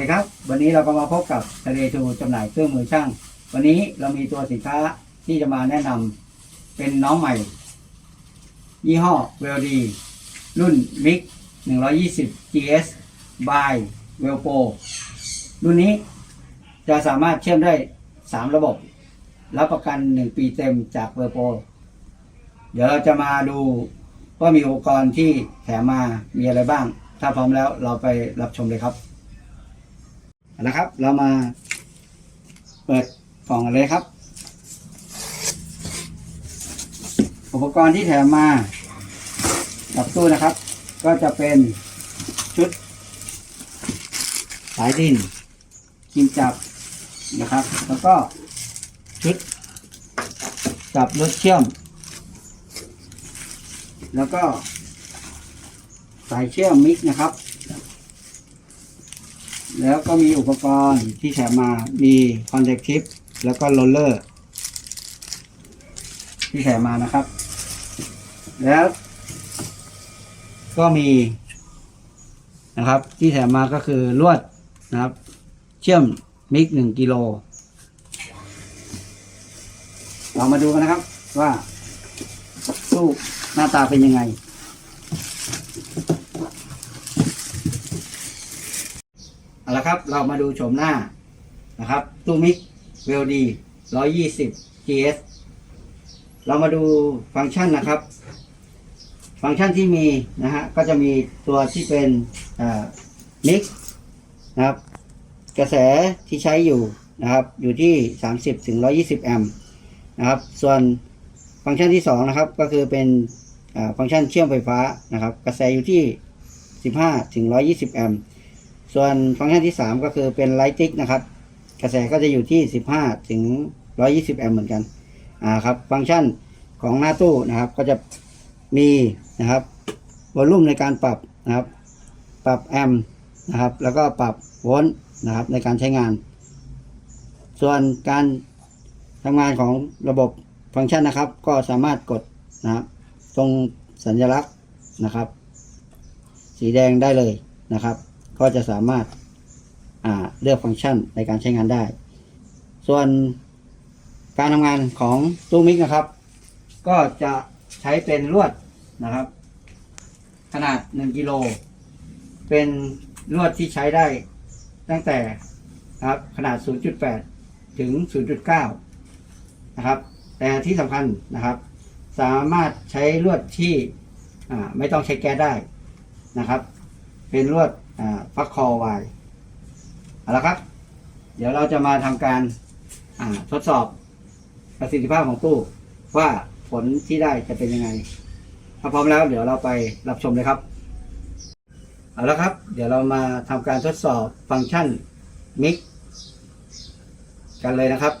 สวัสดีครับ วันนี้เราก็มาพบกับทะเลทูจำหน่ายเครื่องมือช่าง วันนี้เรามีตัวสินค้าที่จะมาแนะนำเป็นน้องใหม่ ยี่ห้อเวลดีรุ่น MiG 120 GS by w e l p o รุ่นนี้จะสามารถเชื่อมได้ 3 ระบบ รับประกัน 1 ปีเต็มจาก w e l p o เดี๋ยวเราจะมาดูว่ามีอุปกรณ์ที่แถมมามีอะไรบ้าง ถ้าพร้อมแล้วเราไปรับชมเลยครับ เอาละครับ เรามาเปิดกล่องเลยครับ อุปกรณ์ที่แถมมากับตู้นะครับ ก็จะเป็นชุด สายดินคิมจับนะครับ แล้วก็ชุดจับรถเชื่อม แล้วก็สายเชื่อมมิกนะครับ แล้วก็มีอุปกรณ์ที่แถมมา มีคอนเทคทิปแล้วก็โรลเลอร์ ที่แถมมานะครับ แล้ว ก็มีนะครับ ที่แถมมาก็คือลวดนะครับ เชื่อมมิกหนึ่งกิโล เรามาดูกันนะครับว่าตู้หน้าตาเป็นยังไงะครับ เรามาดูโฉมหน้านะครับตู้มิกเวลดี120 GS เรามาดูฟังก์ชันนะครับ ฟังก์ชันที่มีนะฮะก็จะมีตัวที่เป็นมิกนะครับ กระแสที่ใช้อยู่นะครับ อยู่ที่ 30ถึง120 แอมป์นะครับ ส่วนฟังก์ชันที่ 2 นะครับ ก็คือเป็นฟังก์ชันเชื่อมไฟฟ้านะครับ กระแสอยู่ที่ 15ถึง120 แอมป์ ส่วนฟังก์ชันที่ 3 ก็คือเป็นไลท์ติ๊กนะครับ กระแสก็จะอยู่ที่ 15 ถึง 120 แอมป์เหมือนกันอ่าครับฟังก์ชันของหน้าตู้นะครับ ก็จะมีนะครับวอลลุ่มในการปรับนะครับ ปรับแอมป์นะครับ แล้วก็ปรับโวลต์นะครับในการใช้งาน ส่วนการทำงานของระบบฟังก์ชันนะครับ ก็สามารถกดนะครับ ตรงสัญลักษณ์นะครับ สีแดงได้เลยนะครับ ก็จะสามารถาเลือกฟังก์ชันในการใช้งานได้ ส่วนการทำงานของตู้มิกนะครับ ก็จะใช้เป็นลวดนะครับ ขนาด 1กิโลเป็นลวดที่ใช้ได้ตั้งแต่ครับขนาด 0.8 ถึง 0.9 นะครับ แต่ที่สำคัญนะครับ สามารถใช้ลวดที่ไม่ต้องใช้แก๊สได้นะครับ เป็นลวด ฟักคอไวเอาละครับ เดี๋ยวเราจะมาทำการทดสอบประสิทธิภาพของตู้ ว่าผลที่ได้จะเป็นยังไง ถ้าพร้อมแล้วเดี๋ยวเราไปรับชมเลยครับ เอาละครับ เดี๋ยวเรามาทำการทดสอบฟังก์ชันมิกกันเลยนะครับ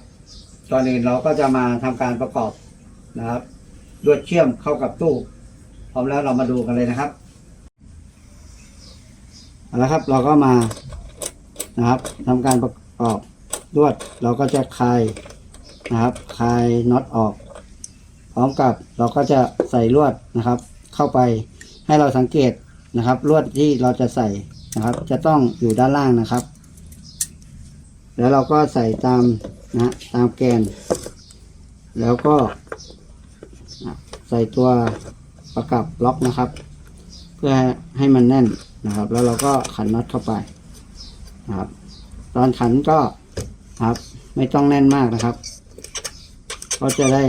ก่อนอื่นเราก็จะมาทำการประกอบนะครับลวดเชื่อมเข้ากับตู้ พร้อมแล้วเรามาดูกันเลยนะครับ เอาละครับเราก็มานะครับทำการประกอบลวดเราก็จะคลายนะครับคลายน็อตออก พร้อมกับเราก็จะใส่ลวดนะครับ เข้าไปให้เราสังเกตนะครับ ลวดที่เราจะใส่นะครับ จะต้องอยู่ด้านล่างนะครับ แล้วเราก็ใส่ตามนะตามแกน แล้วก็ใส่ตัวประกับล็อกนะครับ เพื่อให้มันแน่น นะครับ แล้วเราก็ขันน็อตเข้าไปนะครับ ตอนขันก็ครับ ไม่ต้องแน่นมากนะครับ ก็จะได้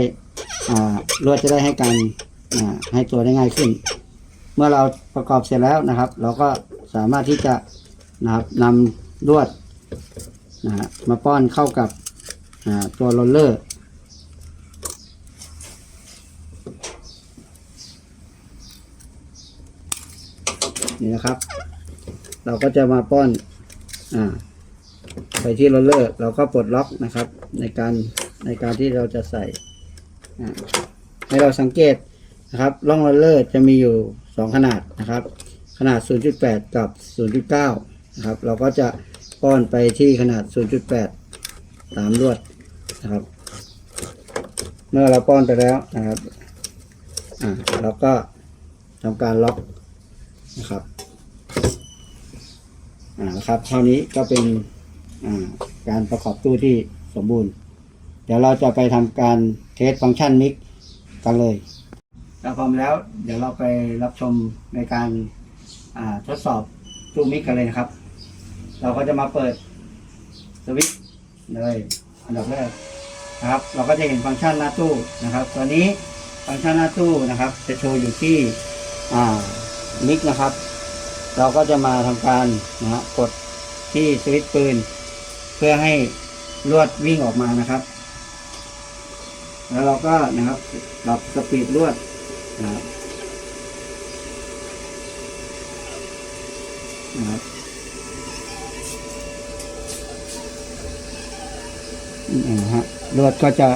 อ่าลวดจะได้ให้การอ่าให้ตัวได้ง่ายขึ้น เมื่อเราประกอบเสร็จแล้วนะครับ เราก็สามารถที่จะนะครับนำลวดนะฮะมาป้อนเข้ากับอ่าตัวโรลเลอร์ นี่นะครับ เราก็จะมาป้อนอ่าไปที่โรลเลอร์ เราก็ปลดล็อกนะครับ ในการในการที่เราจะใส่ให้เราสังเกตนะครับร่องโรลเลอร์จะมีอยู่ 2 ขนาดนะครับ ขนาด 0.8 กับ 0.9 นะครับ เราก็จะป้อนไปที่ขนาด 0.8 ตามลวดนะครับ เมื่อเราป้อนไปแล้วนะครับอ่าเราก็ทำการล็อกนะครับ อ่าครับเท่านี้ก็เป็นอ่าการประกอบตู้ที่สมบูรณ์ เดี๋ยวเราจะไปทำการเทสฟังก์ชันมิกกันเลยถ้าพร้อมแล้ว เดี๋ยวเราไปรับชมในการาทดสอบตู้มิกกันเลยนะครับ เราก็จะมาเปิดสวิตช์เลยอันดับแรกนะครับ เราก็จะเห็นฟังก์ชันหน้าตู้นะครับ ตอนนี้ฟังก์ชันหน้าตู้นะครับ จะโชว์อยู่ที่มิกนะครับ เราก็จะมาทำการนะฮะกดที่สวิตช์ปืน เพื่อให้ลวดวิ่งออกมานะครับ แล้วเราก็นะครับปรับสปีดลวดนะครับนะครับนี่นะฮะลวดก็จะ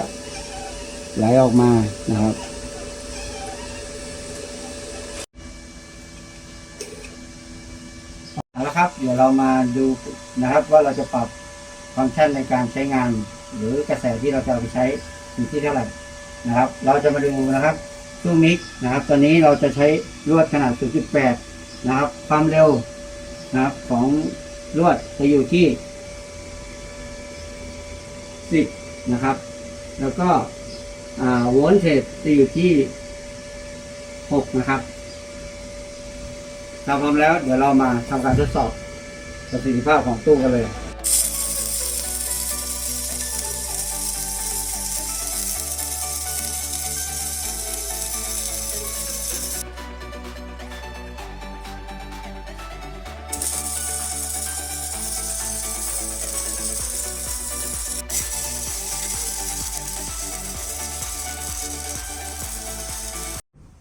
ไหลออกมานะครับ เอาละครับ เดี๋ ยวเรามาดูนะครับว่าเราจะปรับฟังก์ชันในการใช้งาน หรือกระแสที่เราจะเอาไปใช้อยู่ที่เท่าไหร่นะครับ เราจะมาดูนะครับตู้มิกนะครับ ตอนนี้เราจะใช้ลวดขนาด 0.8 นะครับ ความเร็วนะครับของลวดจะอยู่ที่ 10 นะครับ แล้วก็อ่าโวลต์เทจจะอยู่ที่ 6 นะครับถ้าพร้อมแล้วเดี๋ยวเรามาทำการทดสอบ ประสิทธิภาพของตู้กันเลย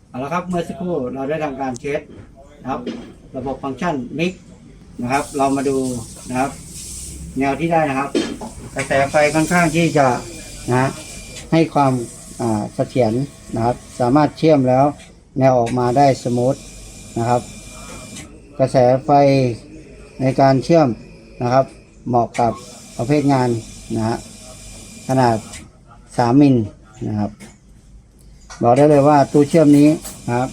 เอาละครับเมื่อสักครู่เราได้ทำการเทสนะครับ ระบบฟังก์ชันมิก นะครับ เรามาดูนะครับ แนวที่ได้นะครับ กระแสไฟค่อนข้างที่จะนะให้ความอ่าเสถียรนะครับ สามารถเชื่อมแล้ว แนวออกมาได้สมูทนะครับ กระแสไฟในการเชื่อมนะครับ เหมาะกับประเภทงานนะฮะขนาด 3 มิลนะครับ บอกได้เลยว่าตู้เชื่อมนี้นะครับ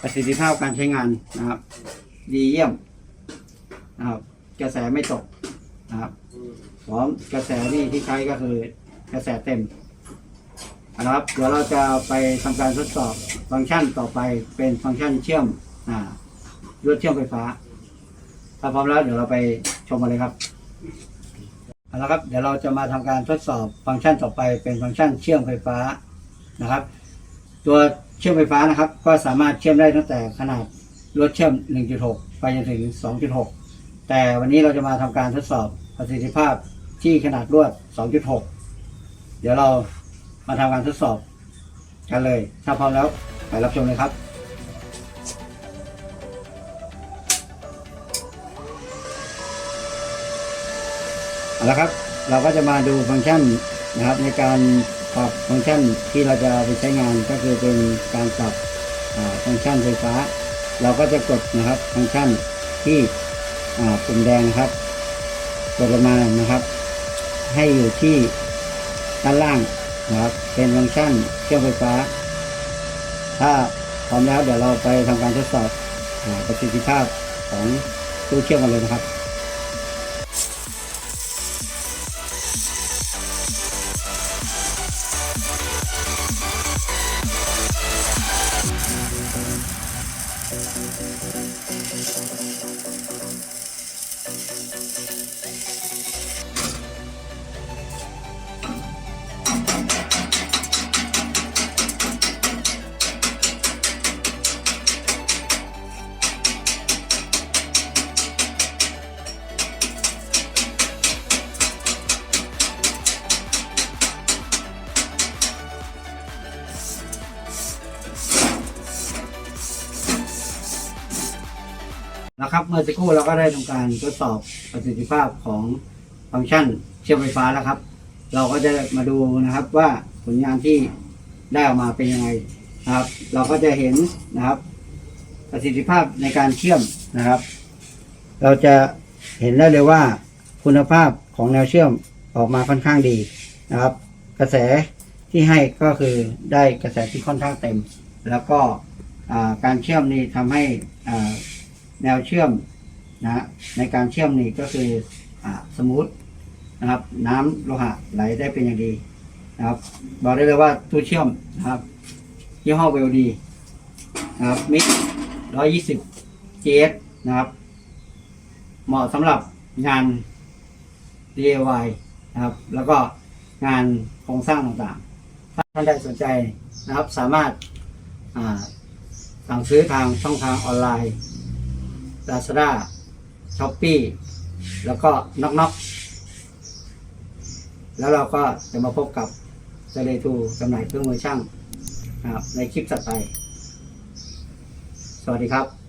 ประสิทธิภาพการใช้งานนะครับ ดีเยี่ยม นะครับกระแสไม่ตกนะครับพร้อมกระแสที่ที่ใช้ก็คือกระแสเต็มนะครับเดี๋ยวเราจะไปทำการทดสอบฟังก์ชันต่อไปเป็นฟังก์ชันเชื่อมอ่ารวดเชื่อมไฟฟ้า ถ้าพร้อมแล้วเดี๋ยวเราไปชมกันเลยครับเอาละครับเดี๋ยวเราจะมาทำการทดสอบฟังก์ชันต่อไปเป็นฟังก์ชันเชื่อมไฟฟ้านะครับ ตัวเชื่อมไฟฟ้านะครับ ก็สามารถเชื่อมได้ตั้งแต่ขนาดรถเชื่อม 1.6 ไปจนถึง 2.6 แต่วันนี้เราจะมาทำการทดสอบประสิทธิภาพที่ขนาดลวด 2.6 เดี๋ยวเรามาทำการทดสอบกันเลย ถ้าพร้อมแล้วไปรับชมเลยครับเอาละครับ เราก็จะมาดูฟังก์ชันนะครับ ในการปรับฟังก์ชันที่เราจะไปใช้งานก็คือเป็นการปรับอ่าฟังก์ชันไฟฟ้า เราก็จะกดนะครับฟังก์ชันที่ ปุ่มแดงนะครับกดลงมานะครับ ให้อยู่ที่ด้านล่างนะครับเป็นฟังก์ชันเครื่องไฟฟ้า ถ้าพร้อมแล้วเดี๋ยวเราไปทำการทดสอบประสิทธิภาพของตู้เชื่อมกันเลยนะครับ นะครับเมื่อสักครู่เราก็ได้ทำการทดสอบประสิทธิภาพของฟังก์ชันเชื่อมไฟฟ้าแล้วครับ เราก็จะมาดูนะครับว่าผลงานที่ได้ออกมาเป็นยังไงนะครับ เราก็จะเห็นนะครับ ประสิทธิภาพในการเชื่อมนะครับ เราจะเห็นได้เลยว่าคุณภาพของแนวเชื่อมออกมาค่อนข้างดีนะครับ กระแสที่ให้ก็คือได้กระแสที่ค่อนข้างเต็ม แล้วก็การเชื่อมนี่ทำให้อ่า แนวเชื่อมนะฮะในการเชื่อมนี่ก็คืออสมูทนะครับ น้ำโลหะไหลได้เป็นอย่างดีนะครับบอกได้เลยว่าตู้เชื่อมนะครับยี่ห้อเวลดีนะครับมิกร้อยยี่สิบ GS นะครับ เหมาะสำหรับงาน DIY นะครับ แล้วก็งานโครงสร้างต่างๆ ถ้าท่านใดสนใจนะครับ สามารถสั่งซื้อทางช่องทางออนไลน์ ลาซาด้าช้อปปี้แล้วก็น็อกน็อกแล้วเราก็จะมาพบกับเซเลทูจำหน่ายเครื่องมือช่างนะครับในคลิปถัดไป สวัสดีครับ